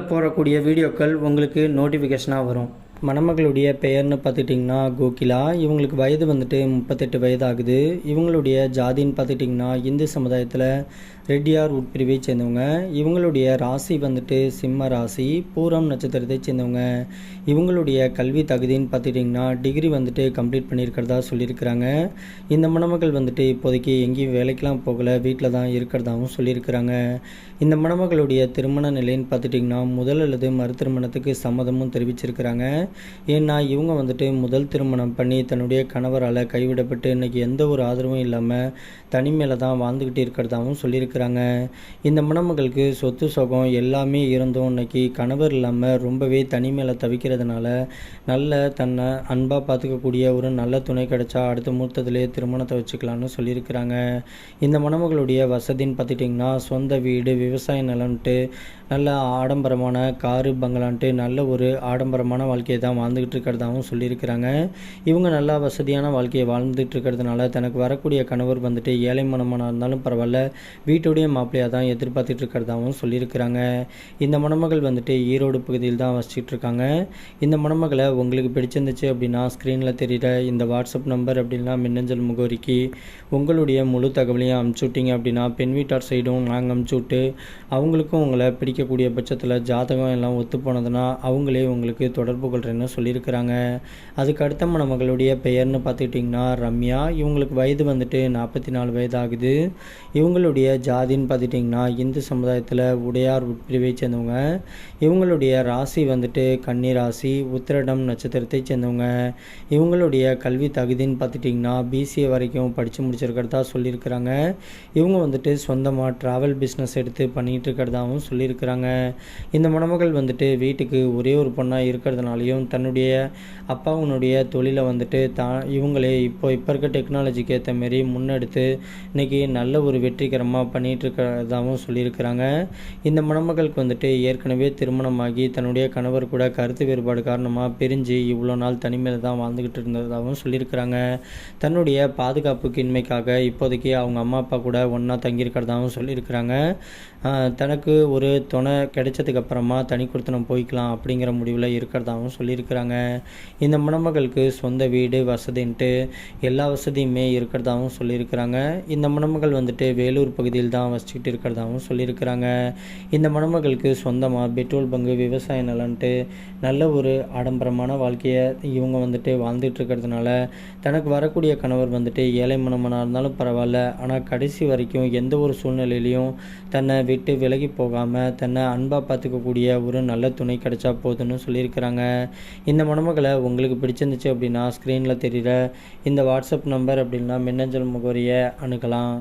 போடக்கூடிய வீடியோக்கள் உங்களுக்கு நோட்டிஃபிகேஷனாக வரும். மணமகளுடைய பெயர்னு பார்த்துட்டிங்கன்னா கோகிலா இவங்களுக்கு வயது வந்துட்டு முப்பத்தெட்டு வயது ஆகுது இவங்களுடைய ஜாதின்னு பார்த்துட்டிங்கன்னா இந்து சமுதாயத்தில் ரெட்டியார் உட்பிரிவை சேர்ந்தவங்க. இவங்களுடைய ராசி வந்துட்டு சிம்ம ராசி பூரம் நட்சத்திரத்தை சேர்ந்தவங்க. இவங்களுடைய கல்வி தகுதின்னு பார்த்துட்டிங்கன்னா டிகிரி வந்துட்டு கம்ப்ளீட் பண்ணியிருக்கிறதா சொல்லியிருக்கிறாங்க. இந்த மணமகள் வந்துட்டு இப்போதைக்கு எங்கேயும் வேலைக்கெலாம் போகலை வீட்டில் தான் இருக்கிறதாகவும் சொல்லியிருக்கிறாங்க. இந்த மணமகளுடைய திருமண நிலைன்னு பார்த்துட்டிங்கன்னா முதல் அல்லது மறு திருமணத்துக்கு சம்மதமும் தெரிவிச்சிருக்கிறாங்க. ஏன்னா இவங்க வந்துட்டு முதல் திருமணம் பண்ணி தன்னுடைய கணவரால் கைவிடப்பட்டு இன்றைக்கி எந்த ஒரு ஆதரவும் இல்லாமல் தனிமையில் தான் வாழ்ந்துக்கிட்டு இருக்கிறதாகவும் சொல்லியிருக்கிறாங்க. இந்த மணமகளுக்கு சொத்து சுகம் எல்லாமே இருந்தும் இன்னைக்கு கணவர் இல்லாமல் ரொம்பவே தனிமையில் தவிக்கிறதுனால நல்ல தன்னை அன்பாக பார்த்துக்கக்கூடிய ஒரு நல்ல துணை கிடைச்சா அடுத்த முகூர்த்தத்திலே திருமணத்தை வச்சுக்கலாம்னு சொல்லியிருக்கிறாங்க. இந்த மணமகளுடைய வசதின்னு பார்த்துட்டிங்கன்னா சொந்த வீடு விவசாய நிலம்ட்டு நல்ல ஆடம்பரமான காரு பங்களான்ட்டு நல்ல ஒரு ஆடம்பரமான வாழ்க்கையை தான் வாழ்ந்துக்கிட்டு இருக்கிறதாகவும் சொல்லியிருக்கிறாங்க. இவங்க நல்லா வசதியான வாழ்க்கையை வாழ்ந்துட்டு இருக்கிறதுனால தனக்கு வரக்கூடிய கணவர் வந்துட்டு ஏழை மனமனாக இருந்தாலும் பரவாயில்ல வீட்டுடைய மாப்பிள்ளையாக தான் எதிர்பார்த்துட்டு இருக்கிறதாகவும் சொல்லியிருக்கிறாங்க. இந்த மணமகள் வந்துட்டு ஈரோடு பகுதியில் தான் வசிச்சுட்டு இருக்காங்க. இந்த மணமகளை உங்களுக்கு பிடிச்சிருந்துச்சு அப்படின்னா ஸ்க்ரீனில் தெரிகிற இந்த வாட்ஸ்அப் நம்பர் அப்படின்னா மின்னஞ்சல் முகவரிக்கு உங்களுடைய முழு தகவலையும் அமுச்சு விட்டீங்க அப்படின்னா பெண் வீட்டார் சைடும் நாங்கள் அமுச்சு விட்டு அவங்களுக்கும் உங்களை பிடிக்கக்கூடிய பட்சத்தில் ஜாதகம் எல்லாம் ஒத்து போனதுன்னா அவங்களே உங்களுக்கு தொடர்பு கொள்கிறேன்னு சொல்லியிருக்கிறாங்க? அதுக்கு அடுத்த மணமகளுடைய பெயர்னு பார்த்துக்கிட்டிங்கன்னா ரம்யா. இவங்களுக்கு வயது வந்துட்டு நாற்பத்தி நாலு வயது ஆகுது இவங்களுடைய ஜாதின்னு பார்த்துட்டிங்கன்னா இந்து சமுதாயத்தில் உடையார் உட்பிரிவை சேர்ந்தவங்க. இவங்களுடைய ராசி வந்துட்டு கன்னி ராசி உத்திரடம் நட்சத்திரத்தை சேர்ந்தவங்க. இவங்களுடைய கல்வி தகுதின்னு பார்த்துட்டிங்கன்னா பிசிஏ வரைக்கும் படித்து முடிச்சிருக்கிறதா சொல்லியிருக்கிறாங்க. இவங்க வந்துட்டு சொந்தமாக ட்ராவல் பிஸ்னஸ் எடுத்து பண்ணிகிட்டு இருக்கிறதாகவும் சொல்லியிருக்கிறாங்க. இந்த மணமகள் வந்துட்டு வீட்டுக்கு ஒரே ஒரு பொண்ணாக இருக்கிறதுனாலையும் தன்னுடைய அப்பாவுனுடைய தொழிலை வந்துட்டு தான் இவங்களே இப்போ இப்போ இருக்க டெக்னாலஜிக்கு ஏற்ற மாரி முன்னெடுத்து இன்றைக்கி நல்ல ஒரு வெற்றிகரமாக பண்ணிகிட்டு இருக்கிறதாகவும் சொல்லியிருக்கிறாங்க. இந்த மணமகளுக்கு வந்துட்டு ஏற்கனவே திருமணமாகி தன்னுடைய கணவர் கூட கருத்து வேறுபாடு காரணமாக பிரிஞ்சு இவ்வளோ நாள் தனிமையில் தான் வாழ்ந்துக்கிட்டு இருந்ததாகவும் சொல்லியிருக்கிறாங்க. தன்னுடைய பாதுகாப்புக்கு இன்மைக்காக இப்போதைக்கு அவங்க அம்மா அப்பா கூட ஒன்றா தங்கியிருக்கிறதாகவும் சொல்லியிருக்கிறாங்க. தனக்கு ஒரு துணை கிடைச்சதுக்கப்புறமா தனி கொடுத்தனம் போய்க்கலாம் அப்படிங்கிற முடிவில் இருக்கிறதாகவும் சொல்லி சொல்லியிருக்கிறாங்க இந்த மணமகளுக்கு சொந்த வீடு வசதின்ட்டு எல்லா வசதியுமே இருக்கிறதாகவும் சொல்லியிருக்கிறாங்க. இந்த மணமகள் வந்துட்டு வேலூர் பகுதியில் தான் வசிச்சுட்டு இருக்கிறதாகவும் சொல்லியிருக்கிறாங்க. இந்த மணமகளுக்கு சொந்தமாக பெட்ரோல் பங்கு விவசாய நலன்ட்டு நல்ல ஒரு ஆடம்பரமான வாழ்க்கையை இவங்க வந்துட்டு வாழ்ந்துட்டு இருக்கிறதுனால தனக்கு வரக்கூடிய கணவர் வந்துட்டு ஏழை மணமனாக இருந்தாலும் பரவாயில்ல. ஆனால் கடைசி வரைக்கும் எந்த ஒரு சூழ்நிலையிலையும் தன்னை விட்டு விலகி போகாமல் தன்னை அன்பாக பார்த்துக்கக்கூடிய ஒரு நல்ல துணை கிடைச்சா போதுன்னு சொல்லியிருக்கிறாங்க. இந்த மணமகளை உங்களுக்கு பிடிச்சிருந்துச்சு அப்படின்னா ஸ்க்ரீனில் தெரிகிற இந்த வாட்ஸ்அப் நம்பர் அப்படின்னா மின்னஞ்சல் முகவரியை அணுகலாம்.